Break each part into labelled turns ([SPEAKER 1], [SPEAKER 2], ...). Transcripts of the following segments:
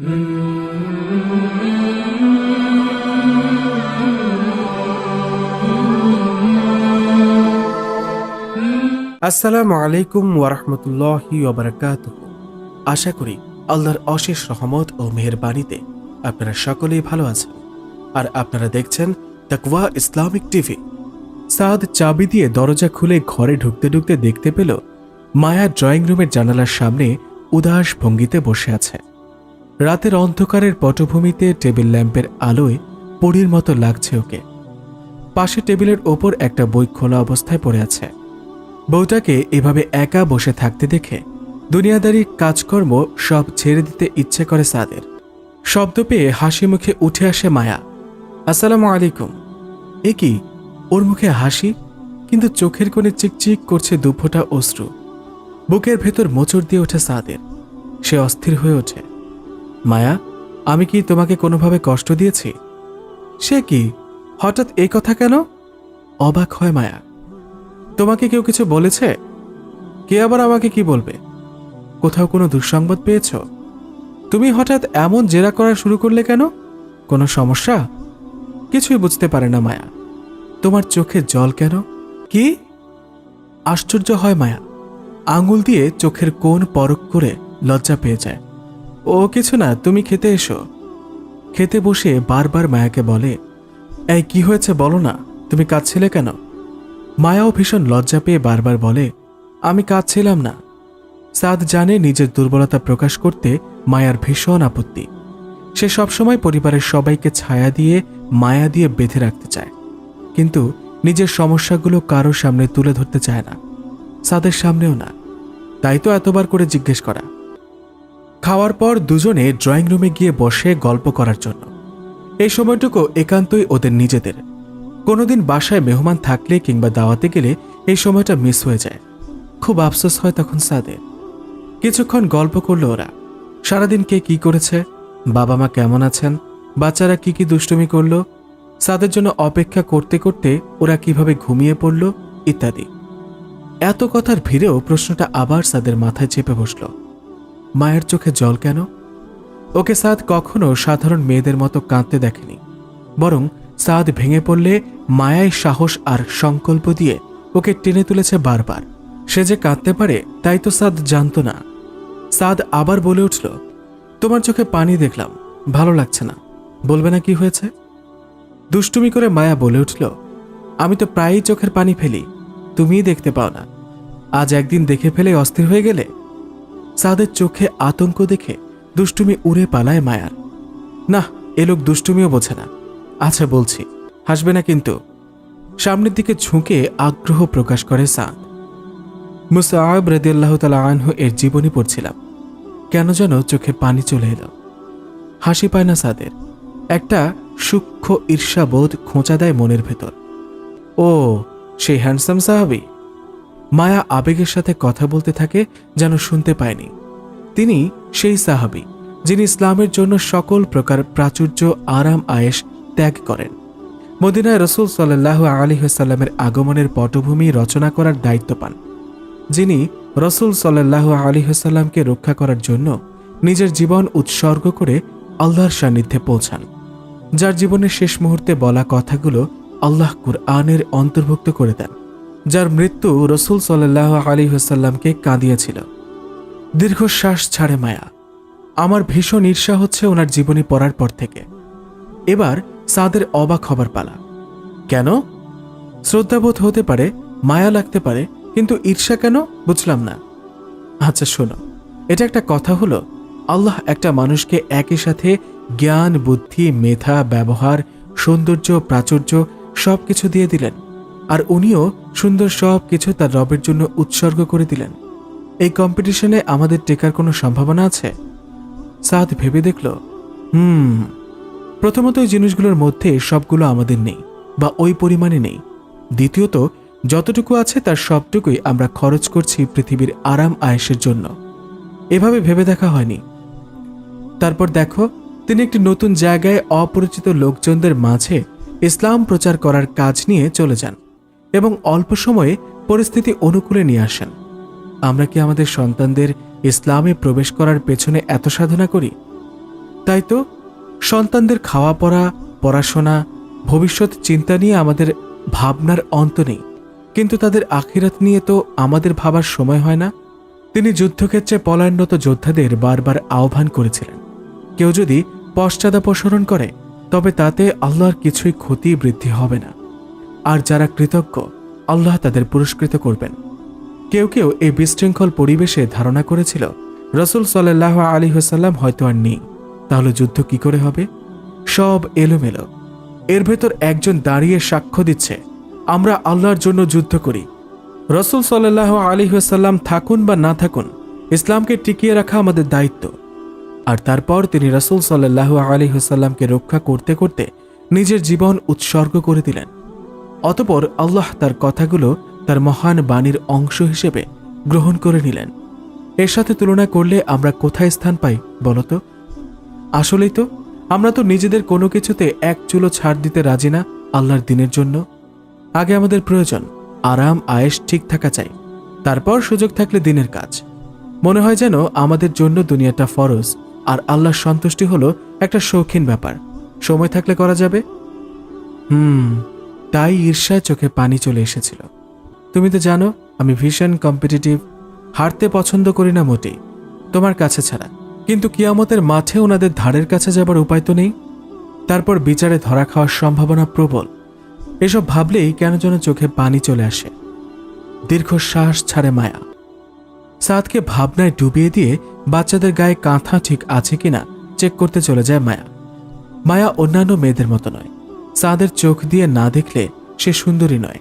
[SPEAKER 1] আসসালামু আলাইকুম ওয়ারহমতুল্লাহি ওবরাকাত আশা করি আল্লাহর অশেষ রহমত ও মেহেরবানিতে আপনারা সকলেই ভালো আছেন। আর আপনারা দেখছেন তাকওয়া ইসলামিক টিভি। সাদ চাবি দিয়ে দরজা খুলে ঘরে ঢুকতে ঢুকতে দেখতে পেল মায়া ড্রয়িং রুমের জানালার সামনে উদাস ভঙ্গিতে বসে আছে। রাতের অন্ধকারের পটভূমিতে টেবিল ল্যাম্পের আলোয় পরীর মতো লাগছে ওকে। পাশে টেবিলের ওপর একটা বই খোলা অবস্থায় পড়ে আছে। বউটাকে এভাবে একা বসে থাকতে দেখে দুনিয়াদারি কাজকর্ম সব ছেড়ে দিতে ইচ্ছে করে সাদের। শব্দ পেয়ে হাসি মুখে উঠে আসে মায়া। আসসালামু আলাইকুম। এ কি? ওর মুখে হাসি, কিন্তু চোখের কোণে চিকচিক করছে দুফোটা অশ্রু। বুকের ভেতর মোচড় দিয়ে ওঠে সাদের। সে অস্থির হয়ে ওঠে। মায়া, আমি কি তোমাকে কোনোভাবে কষ্ট দিয়েছি? সে কি? হঠাৎ এই কথা কেন? অবাক হয় মায়া। তোমাকে কেউ কিছু বলেছে? কে আবার আমাকে কি বলবে? কোথাও কোনো দুঃসংবাদ পেয়েছ? তুমি হঠাৎ এমন জেরা করা শুরু করলে কেন? কোনো সমস্যা? কিছুই বুঝতে পারে না মায়া। তোমার চোখে জল কেন? কি? আশ্চর্য হয় মায়া। আঙুল দিয়ে চোখের কোণ পরক করে লজ্জা পেয়ে যায়। ও কিছু না, তুমি খেতে এসো। খেতে বসে বারবার মায়াকে বলে, এই, কি হয়েছে বলো না, তুমি কাঁদছিলে কেন? মায়াও ভীষণ লজ্জা পেয়ে বারবার বলে, আমি কাঁদছিলাম না। সাদ জানে নিজের দুর্বলতা প্রকাশ করতে মায়ার ভীষণ আপত্তি। সে সবসময় পরিবারের সবাইকে ছায়া দিয়ে, মায়া দিয়ে বেঁধে রাখতে চায়। কিন্তু নিজের সমস্যাগুলো কারও সামনে তুলে ধরতে চায় না। সাদের সামনেও না। তাই তো এতবার করে জিজ্ঞেস করা। খাওয়ার পর দুজনে ড্রয়িং রুমে গিয়ে বসে গল্প করার জন্য। এই সময়টুকু একান্তই ওদের নিজেদের। কোনোদিন বাসায় মেহমান থাকলে কিংবা দাওয়াতে গেলে এই সময়টা মিস হয়ে যায়। খুব আফসোস হয় তখন সাদের। কিছুক্ষণ গল্প করল ওরা। সারাদিন কে কি করেছে? বাবা মা কেমন আছেন? বাচ্চারা কি কি দুষ্টুমি করল? সাদের জন্য অপেক্ষা করতে করতে ওরা কীভাবে ঘুমিয়ে পড়ল, ইত্যাদি। এত কথার ভিড়েও প্রশ্নটা আবার সাদের মাথায় চেপে বসল। মায়ের চোখে জল কেন? ওকে সাদ কখনো সাধারণ মেয়েদের মতো কাঁদতে দেখেনি। বরং সাদ ভেঙে পড়লে মায়ায় সাহস আর সংকল্প দিয়ে ওকে টেনে তুলেছে বারবার। সে যে কাঁদতে পারে, তাই তো সাদ জানতো না। সাদ আবার বলে উঠল, তোমার চোখে পানি দেখলাম, ভালো লাগছে না। বলবে না কি হয়েছে? দুষ্টুমি করে মায়া বলে উঠল, আমি তো প্রায়ই চোখের পানি ফেলি, তুমিই দেখতে পাও না। আজ একদিন দেখে ফেলে অস্থির হয়ে গেলে সাদের চোখে আতঙ্ক দেখে দুষ্টুমি উড়ে পালায় মায়ার। না এ লোক দুষ্টুমিও বোঝে না। আচ্ছা বলছি, হাসবে না কিন্তু? সামনের দিকে ঝুঁকে আগ্রহ প্রকাশ করে সাদ। মুসাআব রদিয়াল্লাহ তালা আনহু এর জীবনী পড়ছিলাম। কেন যেন চোখে পানি চলে এলো। হাসি পায় না সাদের। একটা সূক্ষ্ম ঈর্ষাবোধ খোঁচা দেয় মনের ভেতর। ও, সেই হ্যান্ডসাম সাহাবি? মায়া আবেগের সাথে কথা বলতে থাকে যেন শুনতে পায়নি। তিনি সেই সাহাবি, যিনি ইসলামের জন্য সকল প্রকার প্রাচুর্য, আরাম, আয়েশ ত্যাগ করেন। মদিনায় রসুল সাল্লাহ আলিহাসাল্লামের আগমনের পটভূমি রচনা করার দায়িত্ব পান। যিনি রসুল সাল্লাহ আলিহাসাল্লামকে রক্ষা করার জন্য নিজের জীবন উৎসর্গ করে আল্লাহর সান্নিধ্যে পৌঁছান, যার জীবনের শেষ মুহূর্তে বলা কথাগুলো আল্লাহ কুরআনের অন্তর্ভুক্ত করে দেন। যার মৃত্যু রসুল সাল্লাহ আলিহাসাল্লামকে কাঁদিয়েছিল। দীর্ঘশ্বাস ছাড়ে মায়া। আমার ভীষণ ঈর্ষা হচ্ছে ওনার জীবনী পড়ার পর থেকে। এবার সাদের অবাক হবার পালা। কেন? শ্রদ্ধাবোধ হতে পারে, মায়া লাগতে পারে, কিন্তু ঈর্ষা কেন? বুঝলাম না। আচ্ছা শোনো। এটা একটা কথা হলো, আল্লাহ একটা মানুষকে একই সাথে জ্ঞান, বুদ্ধি, মেধা, ব্যবহার, সৌন্দর্য, প্রাচুর্য সব কিছু দিয়ে দিলেন। আর উনিও সুন্দর সব কিছু তার রবের জন্য উৎসর্গ করে দিলেন। এই কম্পিটিশনে আমাদের টেকার কোনো সম্ভাবনা আছে? সাদ ভেবে দেখল, হুম, প্রথমত এই জিনিসগুলোর মধ্যে সবগুলো আমাদের নেই বা ওই পরিমাণে নেই। দ্বিতীয়ত, যতটুকু আছে তার সবটুকুই আমরা খরচ করছি পৃথিবীর আরাম আয়েসের জন্য। এভাবে ভেবে দেখা হয়নি। তারপর দেখো, তিনি একটি নতুন জায়গায় অপরিচিত লোকজনদের মাঝে ইসলাম প্রচার করার কাজ নিয়ে চলে যান। এবং অল্প সময়ে পরিস্থিতি অনুকূলে নিয়ে আসেন। আমরা কি আমাদের সন্তানদের ইসলামে প্রবেশ করার পেছনে এত সাধনা করি? তাই তো, সন্তানদের খাওয়া পড়া, পড়াশোনা, ভবিষ্যৎ চিন্তা নিয়ে আমাদের ভাবনার অন্ত নেই। কিন্তু তাদের আখিরাত নিয়ে তো আমাদের ভাবার সময় হয় না। তিনি যুদ্ধক্ষেত্রে পলায়নরত যোদ্ধাদের বারবার আহ্বান করেছিলেন। কেউ যদি পশ্চাদাপসরণ করে, তবে তাতে আল্লাহর কিছুই ক্ষতি বৃদ্ধি হবে না। আর যারা কৃতজ্ঞ, আল্লাহ তাদের পুরস্কৃত করবেন। কেউ কেউ এই বিশৃঙ্খল পরিবেশে ধারণা করেছিল, রসুল সাল্লাহ আলী হাসাল্লাম হয়তো আর নেই। তাহলে যুদ্ধ কি করে হবে? সব এলোমেলো। এর ভেতর একজন দাঁড়িয়ে সাক্ষ্য দিচ্ছে, আমরা আল্লাহর জন্য যুদ্ধ করি। রসুল সাল্লাহ আলী হাসাল্লাম থাকুন বা না থাকুন, ইসলামকে টিকিয়ে রাখা আমাদের দায়িত্ব। আর তারপর তিনি রসুল সাল্লাহ আলী হাসাল্লামকে রক্ষা করতে করতে নিজের জীবন উৎসর্গ করে দিলেন। অতপর আল্লাহ তার কথাগুলো তার মহান বাণীর অংশ হিসেবে গ্রহণ করে নিলেন। এর সাথে তুলনা করলে আমরা কোথায় স্থান পাই বলতো আসলেই তো, আমরা তো নিজেদের কোনো কিছুতে এক চুলো ছাড় দিতে রাজি না আল্লাহর দিনের জন্য। আগে আমাদের প্রয়োজন, আরাম আয়েস ঠিক থাকা চাই, তারপর সুযোগ থাকলে দিনের কাজ। মনে হয় যেন আমাদের জন্য দুনিয়াটা ফরজ, আর আল্লাহর সন্তুষ্টি হলো একটা শৌখিন ব্যাপার। সময় থাকলে করা যাবে? হুম। তাই ঈর্ষায় চোখে পানি চলে এসেছিল। তুমি তো জানো, আমি ভীষণ কম্পিটিটিভ হারতে পছন্দ করি না মোটেই, তোমার কাছে ছাড়া। কিন্তু কিয়ামতের মাঠে ওনাদের ধারের কাছে যাবার উপায় তো নেই। তারপর বিচারে ধরা খাওয়ার সম্ভাবনা প্রবল। এসব ভাবলেই কেন যেন চোখে পানি চলে আসে। দীর্ঘশ্বাস ছাড়ে মায়া। সাদকে ভাবনায় ডুবিয়ে দিয়ে বাচ্চাদের গায়ে কাঁথা ঠিক আছে কিনা চেক করতে চলে যায় মায়া। মায়া অন্যান্য মেয়েদের মতো নয়। সাদের চোখ দিয়ে না দেখলে সে সুন্দরী নয়।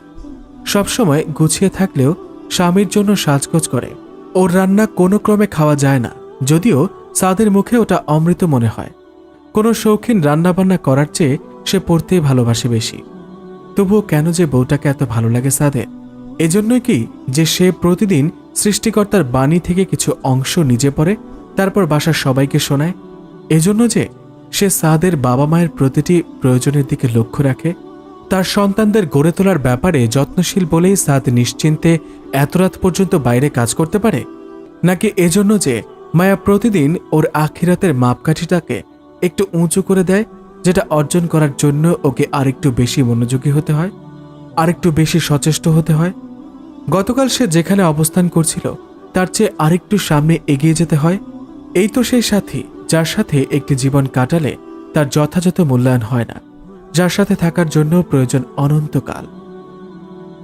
[SPEAKER 1] সবসময় গুছিয়ে থাকলেও স্বামীর জন্য সাজগোজ করে। ওর রান্না কোনো ক্রমে খাওয়া যায় না, যদিও সাদের মুখে ওটা অমৃত মনে হয়। কোনো শৌখিন রান্নাবান্না করার চেয়ে সে পড়তেই ভালোবাসে বেশি। তবুও কেন যে বউটাকে এত ভালো লাগে সাদের এজন্যই কি যে সে প্রতিদিন সৃষ্টিকর্তার বাণী থেকে কিছু অংশ নিজে পড়ে, তারপর বাসার সবাইকে শোনায়? এজন্য যে সে সাদের বাবা মায়ের প্রতিটি প্রয়োজনের দিকে লক্ষ্য রাখে। তার সন্তানদের গড়ে তোলার ব্যাপারে যত্নশীল বলেই সাদ নিশ্চিন্তে এত রাত পর্যন্ত বাইরে কাজ করতে পারে? নাকি এজন্য যে মায়া প্রতিদিন ওর আখিরাতের মাপকাঠিটাকে একটু উঁচু করে দেয়, যেটা অর্জন করার জন্য ওকে আরেকটু বেশি মনোযোগী হতে হয়, আরেকটু বেশি সচেষ্ট হতে হয়? গতকাল সে যেখানে অবস্থান করছিল, তার চেয়ে আরেকটু সামনে এগিয়ে যেতে হয়। এই তো সেই সাথী। যার সাথে একটি জীবন কাটালে তার যথাযথ মূল্যায়ন হয় না। যার সাথে থাকার জন্য প্রয়োজন অনন্তকাল।